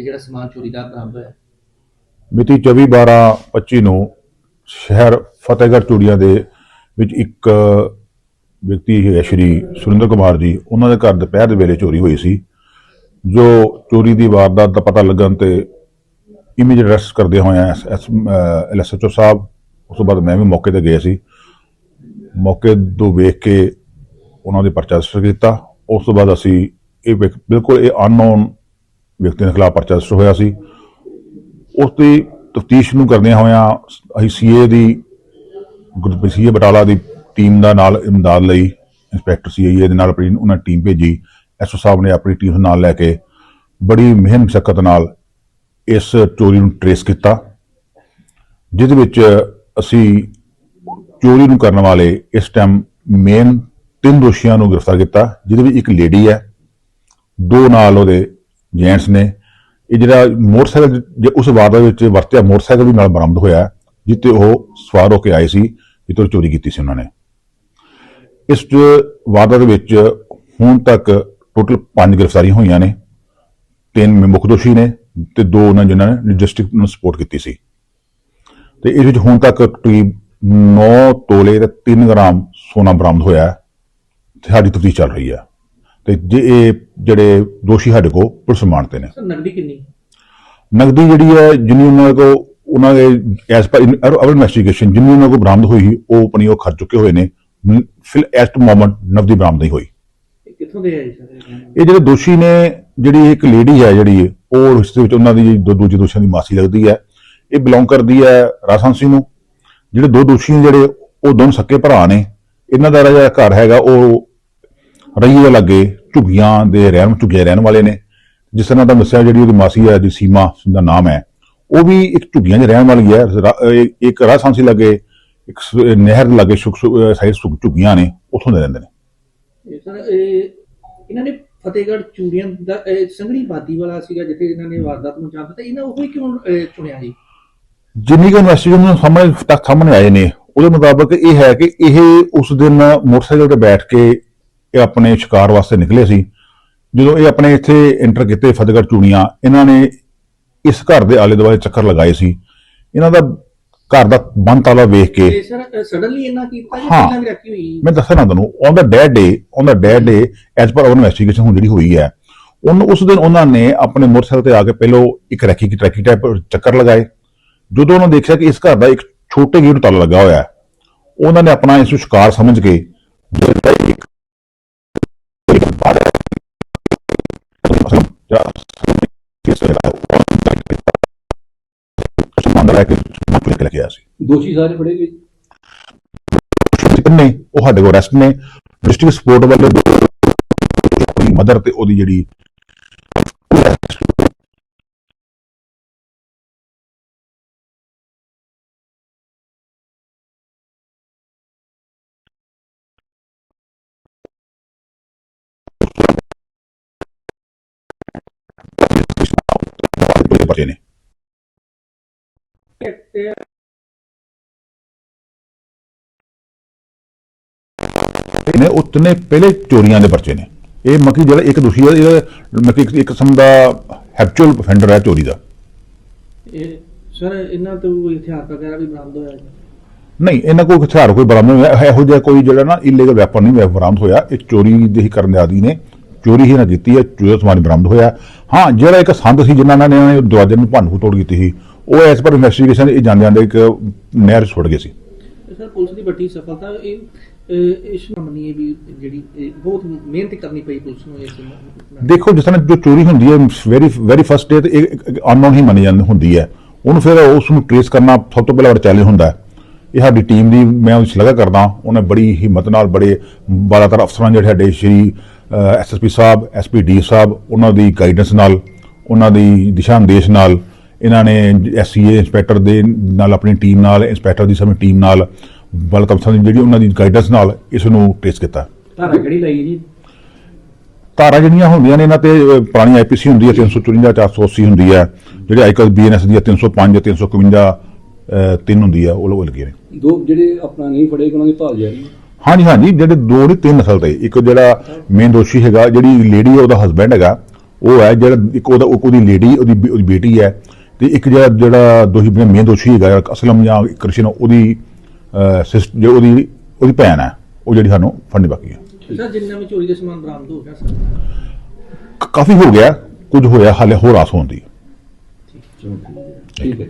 ਇਹ ਜਿਹੜਾ ਸਮਾਨ ਚੋਰੀ ਦਾ ਬਰਾਮਦ ਹੋਇਆ? ਮਿਤੀ 24 12 25 ਨੂੰ ਸ਼ਹਿਰ ਫਤਿਹਗੜ੍ਹ ਚੂੜੀਆਂ ਦੇ ਵਿੱਚ ਇੱਕ ਵਿਅਕਤੀ ਹੈ ਸ਼੍ਰੀ ਸੁਰਿੰਦਰ ਕੁਮਾਰ ਜੀ, ਉਹਨਾਂ ਦੇ ਘਰ ਦੁਪਹਿਰ ਦੇ ਵੇਲੇ ਚੋਰੀ ਹੋਈ ਸੀ, ਜੋ ਚੋਰੀ ਦੀ ਵਾਰਦਾਤ ਦਾ ਪਤਾ ਲੱਗਣ ਤੇ ਇਮੀਡੀਏਟ ਅਰੈਸਟ ਕਰਦੇ ਹੋਏ ਐਸਐਚਓ ਸਾਹਿਬ, ਉਸ ਤੋਂ ਬਾਅਦ ਮੈਂ ਵੀ ਮੌਕੇ ਤੇ ਗਿਆ ਸੀ। ਮੌਕੇ ਤੋਂ ਵੇਖ ਕੇ ਉਹਨਾਂ ਦੇ ਪਰਚਾ ਰਜਿਸਟਰ ਕੀਤਾ। ਉਸ ਤੋਂ ਬਾਅਦ ਅਸੀਂ ਇਹ ਵਿਅਕ- ਬਿਲਕੁਲ ਇਹ ਅਨਨੋਨ ਵਿਅਕਤੀ ਦੇ ਖਿਲਾਫ ਪਰਚਾ ਦਰਜ ਹੋਇਆ ਸੀ। ਉਸ ਦੀ ਤਫਤੀਸ਼ ਨੂੰ ਕਰਦਿਆਂ ਹੋਇਆਂ ਅਸੀਂ ਸੀਏ ਦੀ ਗੁਰਪ੍ਰੀਤ ਸੀਏ ਬਟਾਲਾ ਦੀ ਟੀਮ ਦਾ ਨਾਲ ਇਮਦਾਦ ਲਈ ਇੰਸਪੈਕਟਰ ਸੀਏ ਦੇ ਨਾਲ ਆਪਣੀ ਉਹਨਾਂ ਟੀਮ ਭੇਜੀ। ਐਸਓ ਸਾਹਿਬ ਨੇ ਆਪਣੀ ਟੀਮ ਨਾਲ ਲੈ ਕੇ ਬੜੀ ਮਿਹਨਤ ਮੁਸ਼ਕਲ ਨਾਲ ਇਸ ਚੋਰੀ ਨੂੰ ਟਰੇਸ ਕੀਤਾ। ਜਿਹਦੇ ਵਿੱਚ ਅਸੀਂ ਚੋਰੀ ਨੂੰ ਕਰਨ ਵਾਲੇ ਇਸ ਟਾਈਮ ਮੇਨ ਤਿੰਨ ਦੋਸ਼ੀਆਂ ਨੂੰ ਗ੍ਰਿਫਤਾਰ ਕੀਤਾ, ਜਿਹਦੇ ਵਿੱਚ ਇੱਕ ਲੇਡੀ ਹੈ, ਦੋ ਨਾਲ ਉਹਦੇ ਜੈਂਟਸ ਨੇ। ਇਹ ਜਿਹੜਾ ਮੋਟਰਸਾਈਕਲ ਜੇ ਉਸ ਵਾਰਦਾਤ ਵਿੱਚ ਵਰਤਿਆ ਮੋਟਰਸਾਈਕਲ ਵੀ ਨਾਲ ਬਰਾਮਦ ਹੋਇਆ ਹੈ, ਜਿੱਤੇ ਉਹ ਸਵਾਰ ਹੋ ਕੇ ਆਏ ਸੀ ਜਿੱਤੋਂ ਚੋਰੀ ਕੀਤੀ ਸੀ ਉਹਨਾਂ ਨੇ। ਇਸ 'ਚ ਦੇ ਵਿੱਚ ਹੁਣ ਤੱਕ ਟੋਟਲ 5 ਗ੍ਰਿਫਤਾਰੀਆਂ ਹੋਈਆਂ ਨੇ ਤਿੰਨ ਮੁੱਖ ਦੋਸ਼ੀ ਨੇ ਤੇ ਦੋ ਉਹਨਾਂ ਜਿਨ੍ਹਾਂ ਨੇ ਡਿਸਟ੍ਰਿਕਟ ਨੂੰ ਸਪੋਰਟ ਕੀਤੀ ਸੀ। ਤੇ ਇਸ ਵਿੱਚ ਹੁਣ ਤੱਕ ਕਰੀਬ 9 ਤੋਲੇ ਤੇ 3 ਗ੍ਰਾਮ ਸੋਨਾ ਬਰਾਮਦ ਹੋਇਆ ਹੈ ਤੇ ਸਾਡੀ ਤਫਤੀਸ਼ ਚੱਲ ਰਹੀ ਹੈ। ਤੇ ਜੇ ਇਹ ਜਿਹੜੇ ਦੋਸ਼ੀ ਸਾਡੇ ਕੋਲ ਪੁਲਿਸ ਮਾਨਤੇ ਨੇ। ਸਰ ਨਕਦੀ ਕਿੰਨੀ? ਨਗਦੀ ਜਿਹੜੀ ਹੈ ਜਿੰਨੀ ਉਹਨਾਂ ਕੋ ਉਹਨਾਂ ਦੇ ਐਸ ਪਰ ਅਵਰ ਇਨਵੈਸਟੀਗੇਸ਼ਨ ਜਿੰਨੀ ਉਹਨਾਂ ਕੋ ਬਰਾਮਦ ਹੋਈ ਉਹ ਆਪਣੀ ਉਹ ਖਰਚ ਚੁੱਕੇ ਹੋਏ ਨੇ। ਫਿਲ ਐਸ ਟੂ ਮੋਮੈਂਟ ਨਗਦੀ ਬਰਾਮਦ ਨਹੀਂ ਹੋਈ। ਕਿੱਥੋਂ ਦੇ ਆਏ ਸਰ ਇਹ ਜਿਹੜੇ ਦੋਸ਼ੀ ਨੇ ਜਿਹੜੀ ਇੱਕ ਲੇਡੀ ਹੈ ਜਿਹੜੀ ਉਹ ਰਿਸ਼ਤੇ ਵਿੱਚ ਉਹਨਾਂ ਦੀ ਦੂਜੇ ਦੋਸ਼ੀਆਂ ਦੀ ਮਾਸੀ ਲੱਗਦੀ ਹੈ। ਇਹ ਬਿਲੋਂਗ ਕਰਦੀ ਹੈ ਰਾਜਹੰਸੀ ਨੂੰ। ਜਿਹੜੇ ਦੋ ਦੋਸ਼ੀ ਨੇ ਜਿਹੜੇ ਉਹ ਦੋਨੋਂ ਸੱਕੇ ਭਰਾ ਨੇ। ਇਹਨਾਂ ਦਾ ਜਿਹੜਾ ਘਰ ਹੈਗਾ ਉਹ ਰਈਏ ਦੇ ਲੱਗੇ ਝੁੱਗੀਆਂ ਦੇ ਰਹਿਣ ਝੁੱਗੀਆਂ ਰਹਿਣ ਵਾਲੇ ਨੇ। ਜਿਸ ਤਰ੍ਹਾਂ ਦਾ ਦੱਸਿਆ ਜਿਹੜੀ ਉਹਦੀ ਮਾਸੀ ਹੈ ਜੀ ਸੀਮਾ ਦਾ ਨਾਮ ਹੈ ਉਹ ਵੀ ਇੱਕ ਝੁੱਗੀਆਂ 'ਚ ਰਹਿਣ ਵਾਲੀ ਹੈ। ਇੱਕ ਰਾਜਹੰਸੀ ਲੱਗੇ ਇੱਕ ਨਹਿਰ ਦੇ ਲੱਗੇ ਸੁਖ ਸਾਈਡ ਸੁਖ ਝੁੱਗੀਆਂ ਨੇ ਉੱਥੋਂ ਦੇ ਰਹਿੰਦੇ ਨੇ। ਸਰ ਇਹ ਇਹਨਾਂ ਨੇ ਫਤਿਹਗੜ੍ਹ ਚੂੜੀਆਂ ਦਾ ਸੰਘਣੀ ਬਾਦੀ ਵਾਲਾ ਸੀਗਾ ਜਿੱਥੇ ਇਹਨਾਂ ਨੇ ਵਾਰਦਾਤ ਨੂੰ ਦਿੱਤਾ। ਇਹਨਾਂ ਉਹ ਹੀ ਕਿਉਂ ਚੁਣਿਆ ਜੀ? ਜਿੰਨੀ ਕੁ ਇਨਵੈਸਟੀਗੇਸ਼ਨ ਨੂੰ ਸਾਹਮਣੇ ਤੱਕ ਸਾਹਮਣੇ ਆਏ ਨੇ ਉਹਦੇ ਮੁਤਾਬਕ ਇਹ ਹੈ ਕਿ ਇਹ ਉਸ ਦਿਨ ਮੋਟਰਸਾਈਕਲ ਤੇ ਬੈਠ ਕੇ ਇਹ ਆਪਣੇ ਸ਼ਿਕਾਰ ਵਾਸਤੇ ਨਿਕਲੇ ਸੀ। ਜਦੋਂ ਇਹ ਆਪਣੇ ਇੱਥੇ ਐਂਟਰ ਕੀਤੇ ਫਤਿਹਗੜ੍ਹ ਚੂੜੀਆਂ ਇਹਨਾਂ ਨੇ ਇਸ ਘਰ ਦੇ ਆਲੇ ਦੁਆਲੇ ਚੱਕਰ ਲਗਾਏ ਸੀ। ਇਹਨਾਂ ਦਾ ਘਰ ਦਾ ਬੰਦ ਤਾਲਾ ਵੇਖ ਕੇ ਤੇ ਸਰ ਸਡਨਲੀ ਇਹਨਾਂ ਕੀਤਾ ਜਾਂ ਹਾਂ। ਪਹਿਲਾਂ ਵੀ ਰੱਖੀ ਹੋਈ? ਮੈਂ ਦੱਸਣਾ ਤੁਹਾਨੂੰ on the dead day on the dead day as per our investigation ਹੁਣ ਜਿਹੜੀ ਹੋਈ ਹੈ ਉਹਨੂੰ ਉਸ ਦਿਨ ਉਹਨਾਂ ਨੇ ਆਪਣੇ ਮੋਟਰਸਾਈਕਲ ਤੇ ਆ ਕੇ ਪਹਿਲੋਂ ਇੱਕ ਰੈਕੀ ਕੀ ਟਰੈਕੀ ਟਾਈਪ ਚੱਕਰ ਲਗਾਏ। ਜਦੋਂ ਉਹਨਾਂ ਦੇਖਿਆ ਕਿ ਇਸ ਘਰ ਦਾ ਇੱਕ ਛੋਟੇ ਗੇਟ ਤਾਲਾ ਲੱਗਾ ਹੋਇਆ ਹੈ ਉਹਨਾਂ ਨੇ ਆਪਣਾ ਇਸ ਨੂੰ ਸ਼ਿਕਾਰ ਸਮਝ ਕੇ ਜਿਹੜਾ ਇੱਕ ਜਿਹੜਾ ਕਿਸ ਤਰ੍ਹਾਂ ਸਮਾਨ ਲੈ ਕੇ ਲੈ ਕੇ ਆਇਆ ਸੀ ਦੋਸ਼ੀ ਸਾਰੇ ਫੜੇ ਗਏ ਨੇ ਉਹ ਸਾਡੇ ਕੋਲ ਰੈਸਟ ਨੇ। ਡਿਸਟ੍ਰਿਕਟ ਸਪੋਰਟ ਵਾਲੇ ਮਦਰ ਤੇ ਉਹਦੀ ਜਿਹੜੀ ਨੇ ਉਤਨੇ ਪਹਿਲੇ ਚੋਰੀਆਂ ਦੇ ਪਰਚੇ ਨੇ। ਇਹ ਮੱਕੀ ਜਿਹੜਾ ਇੱਕ ਦੋਸ਼ੀ ਹੈ ਇਹਦਾ ਮੱਕੀ ਇੱਕ- ਕਿਸਮ ਦਾ ਹੈਪਚੁਅਲ ਅਫੈਂਡਰ ਹੈ ਚੋਰੀ ਦਾ। ਇਹ ਸਰ ਇਹਨਾਂ ਤੋਂ ਕੋਈ ਹਥਿਆਰ ਵਗੈਰਾ ਵੀ ਬਰਾਮਦ ਹੋਇਆ ਨਹੀਂ ਇਹਨਾਂ ਕੋਲ ਹਥਿਆਰ ਕੋਈ ਬਰਾਮਦ ਨਹੀਂ ਹੋਇਆ। ਇਹੋ ਜਿਹਾ ਕੋਈ ਜਿਹੜਾ ਨਾ ਇਲੀਗਲ ਵੈਪਨ ਨਹੀਂ ਬਰਾਮਦ ਹੋਇਆ। ਇਹ ਚੋਰੀ ਦੇ ਹੀ ਕਰਨ ਦੇ ਆਦੀ ਨੇ। ਚੋਰੀ ਹੀ ਨਾ ਕੀਤੀ ਹੈ। ਚੋਰੀ ਸਮਾਨ ਬਰਾਮਦ ਹੋਇਆ। ਹਾਂ ਜਿਹੜਾ ਇੱਕ ਸੰਦ ਸੀ ਜਿਨ੍ਹਾਂ ਨੇ ਦਰਵਾਜ਼ੇ ਨੂੰ ਭੰਨ ਤੋੜ ਕੀਤੀ ਸੀ ਉਹ ਐਸ ਪਰ ਇਨਵੈਸਟੀਗੇਸ਼ਨ ਇਹ ਜਾਂਦੇ ਜਾਂਦੇ ਇੱਕ ਨਹਿਰ ਛੁੱਟ ਗਏ ਸੀ। ਸਰ ਪੁਲਿਸ ਦੀ ਵੱਡੀ ਸਫਲਤਾ ਇਹ ਇਸ ਮੰਨੀਏ ਵੀ ਜਿਹੜੀ ਬਹੁਤ ਮਿਹਨਤ ਕਰਨੀ ਪਈ ਪੁਲਿਸ ਨੂੰ ਇਸ ਦੇਖੋ ਜਿਸ ਤਰ੍ਹਾਂ ਜੋ ਚੋਰੀ ਹੁੰਦੀ ਹੈ ਵੈਰੀ ਵੈਰੀ ਫਸਟ ਡੇ ਤੇ ਇਹ ਅਨਨੋਨ ਹੀ ਮੰਨੀ ਜਾਂਦੀ ਹੁੰਦੀ ਹੈ। ਉਹਨੂੰ ਫਿਰ ਉਸ ਨੂੰ ਟ੍ਰੇਸ ਕਰਨਾ ਸਭ ਤੋਂ ਪਹਿਲਾਂ ਬੜਾ ਚੈਲੰਜ ਹੁੰਦਾ ਹੈ। ਇਹ ਸਾਡੀ ਟੀਮ ਦੀ ਮੈਂ ਉਸ ਸ਼ਲਾਘਾ ਕਰਦਾ ਉਹਨੇ ਬੜੀ ਹਿੰਮਤ ਨਾਲ ਬੜੇ ਬਾਲਾਤਰ ਅਫਸਰਾਂ ਜਿਹੜੇ ਸਾਡੇ ਸ਼੍ਰੀ ਐਸਐਸਪੀ ਸਾਹਿਬ ਐਸਪੀਡੀ ਸਾਹਿਬ ਉਹਨਾਂ ਦੀ ਗਾਈਡੈਂਸ ਨਾਲ ਉਹਨਾਂ ਦੀ ਦਿਸ਼ਾ ਨਿਰਦੇਸ਼ ਨਾਲ ਇਹਨਾਂ ਨੇ ਐਸਸੀਏ ਇੰਸਪੈਕਟਰ ਦੇ ਨਾਲ ਆਪਣੀ ਟੀਮ ਨਾਲ ਇੰਸਪੈਕਟਰ ਦੀ ਸਮੇਂ ਟੀਮ ਨਾਲ ਬਾਲਾਤਰ ਅਫਸਰਾਂ ਦੀ ਜਿਹੜੀ ਉਹਨਾਂ ਦੀ ਗਾਈਡੈਂਸ ਨਾਲ ਇਸ ਨੂੰ ਟ੍ਰੇਸ ਕੀਤਾ। ਧਾਰਾ ਕਿਹੜੀ ਲਈ ਜੀ? ਧਾਰਾ ਜਿਹੜੀਆਂ ਹੁੰਦੀਆਂ ਨੇ ਇਹਨਾਂ ਤੇ ਪੁਰਾਣੀ ਆਈਪੀਸੀ ਹੁੰਦੀ ਹੈ 354 480 ਹੁੰਦੀ ਹੈ। ਜਿਹੜੇ ਅੱਜਕੱਲ ਬੀਐਨਐਸ ਦੀ ਹੈ 305 351 ਅਹ, ਤਿੰਨ ਹੁੰਦੀ ਹੈ ਉਹ ਲੋਕ ਲੱਗੇ ਨੇ। ਦੋ ਜਿਹੜੇ ਆਪਣਾ ਨਹੀਂ ਫੜੇ ਉਹਨਾਂ ਦੀ ਭਾਲ ਜਾਰੀ ਹੈ। ਹਾਂਜੀ ਹਾਂਜੀ ਜਿਹੜੇ ਦੋ ਨਹੀਂ ਤਿੰਨ ਨਸਲ ਤੇ। ਇੱਕ ਜਿਹੜਾ ਮੇਨ ਦੋਸ਼ੀ ਹੈਗਾ ਜਿਹੜੀ ਲੇਡੀ ਹੈ ਉਹਦਾ ਹਸਬੈਂਡ ਹੈਗਾ। ਉਹ ਹੈ ਜਿਹੜਾ ਇੱਕ ਉਹਦਾ ਉਹ- ਉਹਦੀ ਲੇਡੀ ਉਹਦੀ ਬੇਟੀ ਹੈ। ਤੇ ਇੱਕ ਜਿਹੜਾ ਜਿਹੜਾ ਦੋਸ਼ੀ ਮੇਨ ਦੋਸ਼ੀ ਹੈਗਾ ਅਸਲਮ ਜਾਂ ਕ੍ਰਿਸ਼ਨ ਉਹਦੀ ਸਿਸਟ ਜੋ ਉਹਦੀ ਉਹਦੀ ਭੈਣ ਹੈ ਉਹ ਜਿਹੜੀ ਸਾਨੂੰ ਫੜਨੀ ਬਾਕੀ ਹੈ। ਸਰ ਜਿੰਨਾ ਵੀ ਚੋਰੀ ਦੇ ਸਮਾਨ ਬਰਾਮਦ ਹੋ ਗਿਆ ਸਰ? ਕਾਫੀ ਹੋ ਗਿਆ ਕੁਝ ਹੋਇਆ ਹਾਲੇ ਹੋਰ ਆਸ ਹੋਣ ਦੀ। ਠੀਕ ਹੈ।